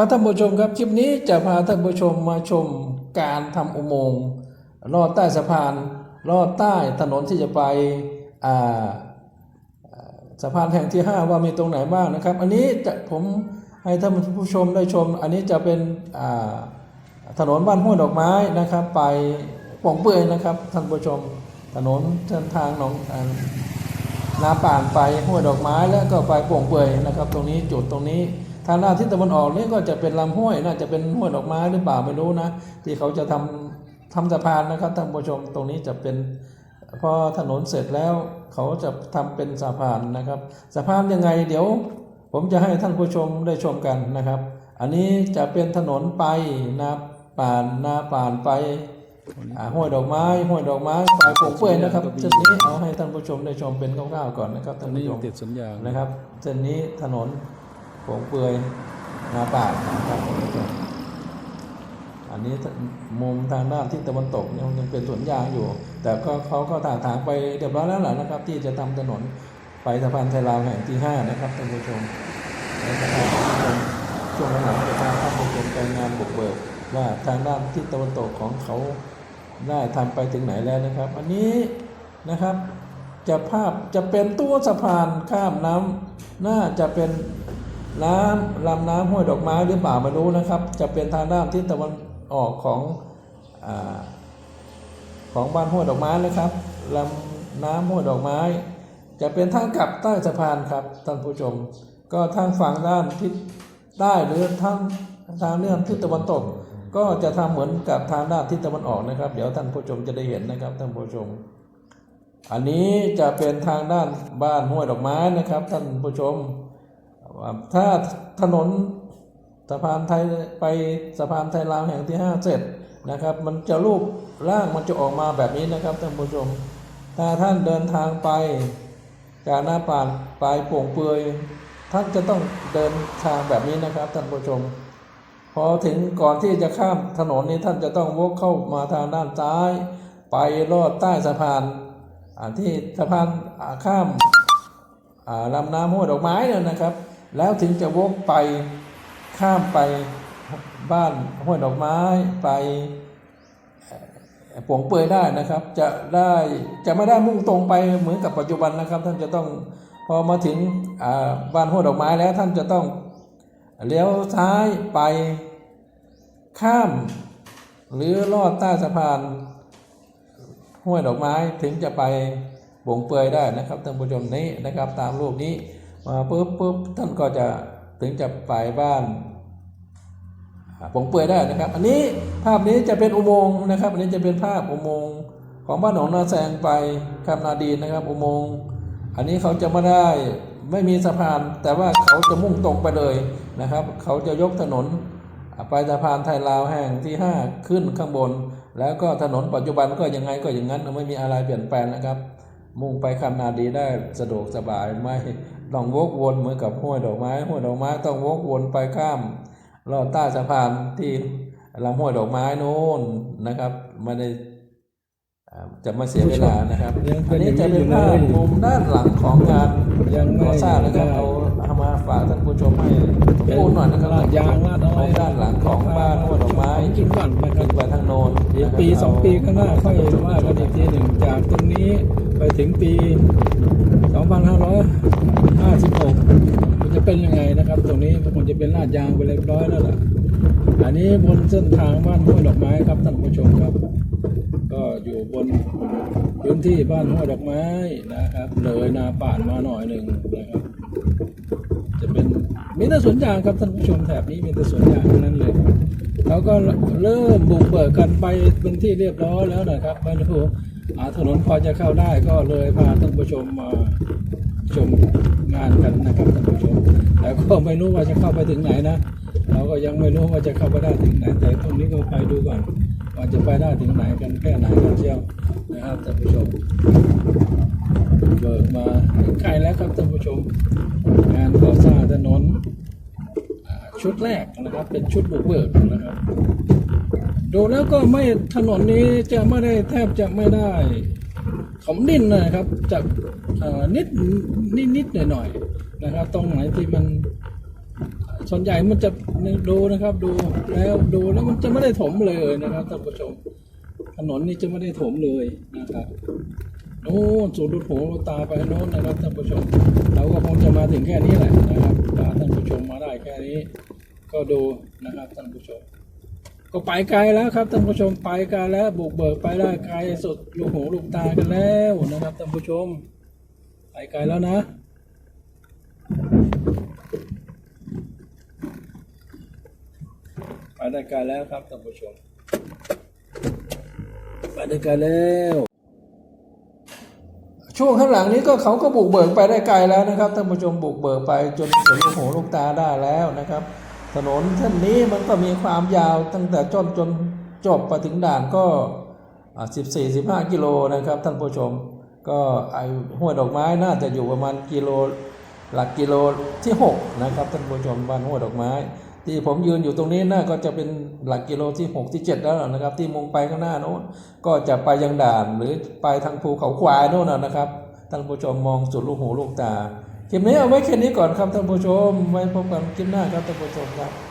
ครับท่านผู้ชมครับคลิปนี้จะพาท่านผู้ชมมาชมการทำอุโมงค์ลอดใต้สะพานลอดใต้ถนนที่จะไปสะพานแห่งที่ 5 ว่ามีตรงไหนบ้างนะครับ อันนี้จะผมให้ท่านผู้ชมได้ชม อันนี้จะเป็นถนนบ้านห้วยดอกไม้นะครับ ไปป่องเปื่อยนะครับท่านผู้ชมถนนเส้นทางหนองอนาป่านไปห้วยดอกไม้แล้วก็ไปป่งเปื่อยนะครับ ตรงนี้จุดตรงนี้ ทางด้านทิศตะวันออกนี่ก็จะเป็นลำห้วยน่าจะเป็นห้วยดอกไม้หรือเปล่าไม่รู้นะ ที่เขาจะทำทำสะพานนะครับท่านผู้ชมตรงนี้จะเป็นพอถนนเสร็จแล้วเขาจะทำเป็นสะพานนะครับสะพานยังไงเดี๋ยว ผมจะให้ท่านผู้ชมได้ชมกันนะครับ อันนี้จะเป็นถนนไปนาป่านนาป่านไปอ่าห้วยดอกไม้ห้วยดอกไม้ฝ่ายปลูกเปื่อยนะครับเส้นนี้เอาให้ท่านผู้ชมได้ชมเป็นคร่าวๆก่อนนะครับตรท่านงนี้ผู้ชยังมติดสวนยางนะครับเส้นนี้ถนนโป่ งเปื่อยนาป่านะครับอันนี้มุมทางด้านทิศตะวันตกเนี่ยยังเป็นสวนยางอยู่ แต่ก็เขาก็ถางถางไปเรียบร้อยแล้วแหละนะครับ ที่จะทำถนนไปสะพานไทยลาวแห่งที่ห้านะครับท่านผู้ชมและสะพานท่านผู้ชมช่วงหลังจะพาท่านผู้ชมไปงานบุกเบิกว่าทางด้านทิศตะวันตกของเขาได้ทำไปถึงไหนแล้วนะครับ อันนี้นะครับจะภาพจะเป็นตัวสะพานข้ามน้ำน่าจะเป็น น้ำลำน้ำห้วยดอกไม้หรือเปล่าไม่รู้นะครับ จะเป็นทางด้านทิศตะวันออกของอของบ้านห้วยดอกไม้นะครับลำน้ำห้วยดอกไม้ จะเป็นทางกลับใต้สะพานครับท่านผู้ชม ก็ทางฝั่งด้านทิศใต้หรือทางทางเลื่อนทิศตะวันตก ก็จะทำเหมือนกับทางด้านทิศตะวันออกนะครับ เดี๋ยวท่านผู้ชมจะได้เห็นนะครับท่านผู้ชม อันนี้จะเป็นทางด้านบ้านห้วยดอกไม้นะครับ ท่านผู้ชม ถ้าถนนสะพานไทยไปสะพานไทยลาวแห่งที่ 5 เสร็จนะครับ มันจะรูปร่างมันจะออกมาแบบนี้นะครับท่านผู้ชม ถ้าท่านเดินทางไปจากหน้าป่านไปโป่งเปือยท่านจะต้องเดินทางแบบนี้นะครับท่านผู้ชม พอถึงก่อนที่จะข้ามถนนนี้ท่านจะต้องวกเข้ามาทางด้านซ้าย ไปลอดใต้สะพานที่สะพานข้ามลำน้ำห้วยดอกไม้เนี่ยนะครับ แล้วถึงจะวกไปข้ามไปบ้านห้วยดอกไม้ไปเอ่อปวงเปือยได้นะครับ จะได้จะไม่ได้มุ่งตรงไปเหมือนกับปัจจุบันนะครับ ท่านจะต้องพอมาถึงบ้านห้วยดอกไม้แล้วท่านจะต้องเลี้ยวซ้ายไปข้าม หรือลอดใต้สะพานห้วยดอกไม้ถึงจะไปบ่งเปือยได้นะครับท่านผู้ชมนี้นะครับตามรูปนี้ มาปุ๊บปุ๊บท่านก็จะถึงจะไปบ้านอ่าบ่งเปื่อยได้นะครับ อันนี้ภาพนี้จะเป็นอุโมงค์นะครับ อันนี้จะเป็นภาพอุโมงค์ของบ้านหนองนาแซงไปคำนาดีนะครับ อุโมงค์อันนี้เขาจะไม่ได้ไม่มีสะพาน แต่ว่าเขาจะมุ่งตรงไปเลยนะครับ เขาจะยกถนนไปสะพานไทยลาวแห่งที่ 5 ขึ้นข้างบน แล้วก็ถนนปัจจุบันก็ยังไงก็อย่างนั้นไม่มีอะไรเปลี่ยนแปลงนะครับ มุ่งไปคำนาดีได้สะดวกสบายไม่ ต้องวกวนเหมือนกับห้วยดอกไม้ห้วยดอกไม้ต้องวกวนไปข้ามลอดใต้สะพานที่ลำห้วยดอกไม้โน้นนะครับไม่ได้อ่าจะมาเสียเวลานะครับยังเป็อันนอนี้ย่างจะนี้เป็อนยู่เลภาพยมุมด้านหลังของงานยังไม่ก่อสร้างนะครับได้เอาเอามาฝากท่านผู้ชมให้สมบูรณ์หน่อยนะครับลาดยางลาดอ้อยด้านหลังของบ้านห้วยดอกไม้กินก่อนนะคขึ้รับนไปทางโน้นอีกปีสองปีข้างหน้าค่อยว่ากันอีกทีหนึ่งจากตรงนี้ไปถึงปี 2556มันจะเป็นยังไงนะครับ ตรงนี้มันคงจะเป็นลาดยางไปเรียบร้อยแล้วล่ะอันนี้บนเส้นทางบ้านห้วยดอกไม้ครับท่านผู้ชมครับ ก็อยู่บนพื้นที่บ้านห้วยดอกไม้นะครับ เลยนาป่านมาหน่อยหนึ่งนะครับ จะเป็นมีแต่สวนยางครับท่านผู้ชมแถบนี้มีแต่สวนยางนั้นเลยเขาก็เริ่มบุกเบิกกันไปเป็นที่เรียบร้อยแล้วนะครับไม่รู้ ถนนพอจะเข้าได้ก็เลยพาท่านผู้ชมมาชมงานกันนะครับท่านผู้ชมแต่ก็ไม่รู้ว่าจะเข้าไปถึงไหนนะ เราก็ยังไม่รู้ว่าจะเข้าไปได้ถึงไหน แต่ตรงนี้ก็ไปดูก่อนว่าจะไปได้ถึงไหนกันแค่ไหนกันเชียวนะครับท่านผู้ชมเบิกมาใกล้แล้วครับท่านผู้ชม งานก่อสร้างถนนชุดแรกนะครับเป็นชุดบุกเบิกนะครับ ดูแล้วก็ไม่ถนนนี้จะไม่ได้แทบจะไม่ได้ขมดินนะครับจะนิดนิดนิดหน่อยหน่อยๆนะครับ ตรงไหนที่มันส่วนใหญ่มันจะดูนะครับ ดูแล้วดูแล้วมันจะไม่ได้ถมเลยนะครับท่านผู้ชมถนนนี่จะไม่ได้ถมเลยนะครับโน่นสูดลูกหูลูตาไปโน่นนะครับท่านผู้ชมเราก็คงจะมาถึงแค่นี้แหละนะครับท่านผู้ชมมาได้แค่นี้ ก็ดูนะครับท่านผู้ชม ก็ไปไกลแล้วครับท่านผู้ชมไปไกลแล้วบุกเบิกไปได้ไกลสุดลูกหูลูกตากันแล้วนะครับท่านผู้ชม ไปไกลแล้วนะ ไปได้ไกลแล้วครับท่านผู้ชม ไปได้ไกลแล้ว ช่วงข้างหลังนี้ก็เขาก็บุกเบิกไปได้ไกลแล้วนะครับท่านผู้ชมบุกเบิกไปจนถึงลูกหูลูกตาได้แล้วนะครับ ถนนเส้นนี้มันก็มีความยาวตั้งแต่จนจนจบไปถึงด่านก็สิบสี่สิบห้ากิโลนะครับท่านผู้ชม ก็ไอห้วยดอกไม้น่าจะอยู่ประมาณกิโลหลักกิโลที่หกนะครับท่านผู้ชมบ้านห้วยดอกไม้ ที่ผมยืนอยู่ตรงนี้น่าก็จะเป็นหลักกิโลที่หกที่เจ็ดแล้วนะครับ ที่มุ่งไปข้างหน้าโน้นก็จะไปยังด่านหรือไปทางภูเขาควายโน่นนะนะครับท่านผู้ชมมองสุดลูกหูลูกตา คลิปนี้เอาไว้แค่นี้ก่อนครับท่านผู้ชม ไว้พบกันคลิปหน้าครับท่านผู้ชมครับ